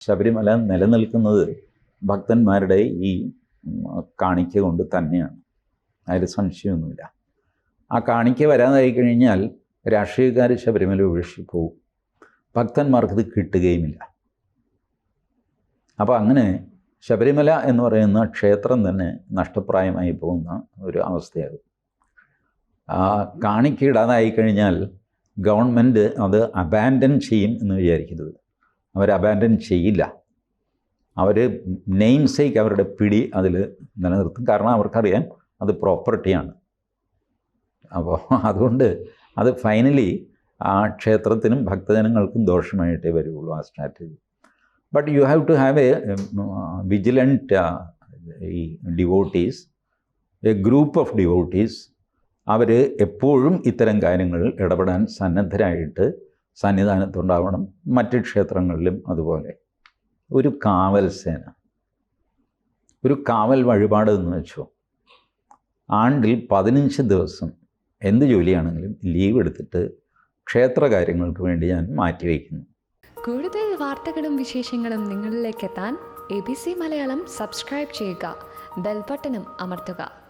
ശബരിമല നിലനിൽക്കുന്നത് ഭക്തന്മാരുടെ ഈ കാണിക്ക കൊണ്ട് തന്നെയാണ്. അതിൽ സംശയമൊന്നുമില്ല. ആ കാണിക്ക വരാതായി കഴിഞ്ഞാൽ രാഷ്ട്രീയക്കാർ ശബരിമല ഉപേക്ഷിച്ച് പോകും ഭക്തന്മാർക്കത് കിട്ടുകയുമില്ല. അപ്പോൾ അങ്ങനെ ശബരിമല എന്ന് പറയുന്ന ക്ഷേത്രം തന്നെ നഷ്ടപ്രായമായി പോകുന്ന ഒരു അവസ്ഥയാകും. ആ കാണിക്ക ഇടാതായി കഴിഞ്ഞാൽ ഗവൺമെന്റ് അത് അബാൻഡൻ ചെയ്യും എന്ന് വിചാരിക്കരുത്. അവർ അബാൻഡൻ ചെയ്യില്ല. അവർ നെയിം സേക്ക് അവരുടെ പിടി അതിൽ നിലനിർത്തും. കാരണം അവർക്കറിയാം അത് പ്രോപ്പർട്ടിയാണ് അപ്പോൾ അതുകൊണ്ട് അത് ഫൈനലി ആ ക്ഷേത്രത്തിനും ഭക്തജനങ്ങൾക്കും ദോഷമായിട്ടേ വരുള്ളൂ ആ strategy but you have to have a vigilant ഈ devotees a group of devotees അവർ എപ്പോഴും ഇത്തരം കാര്യങ്ങളിൽ ഇടപെടാൻ സന്നദ്ധരായിട്ട് സന്നിധാനത്തുണ്ടാവണം. മറ്റ് ക്ഷേത്രങ്ങളിലും അതുപോലെ. ഒരു കാവൽ സേന. ഒരു കാവൽ വഴിപാട് എന്ന് വെച്ചോ. ആണ്ടിൽ പതിനഞ്ച് ദിവസം എന്ത് ജോലിയാണെങ്കിലും ലീവ് എടുത്തിട്ട് ക്ഷേത്ര കാര്യങ്ങൾക്ക് വേണ്ടി ഞാൻ മാറ്റിവെക്കുന്നു കൂടുതൽ വാർത്തകളും വിശേഷങ്ങളും നിങ്ങളിലേക്ക് എത്താൻ A B C Malayalam subscribe ചെയ്യുക. ബെൽബട്ടനും അമർത്തുക.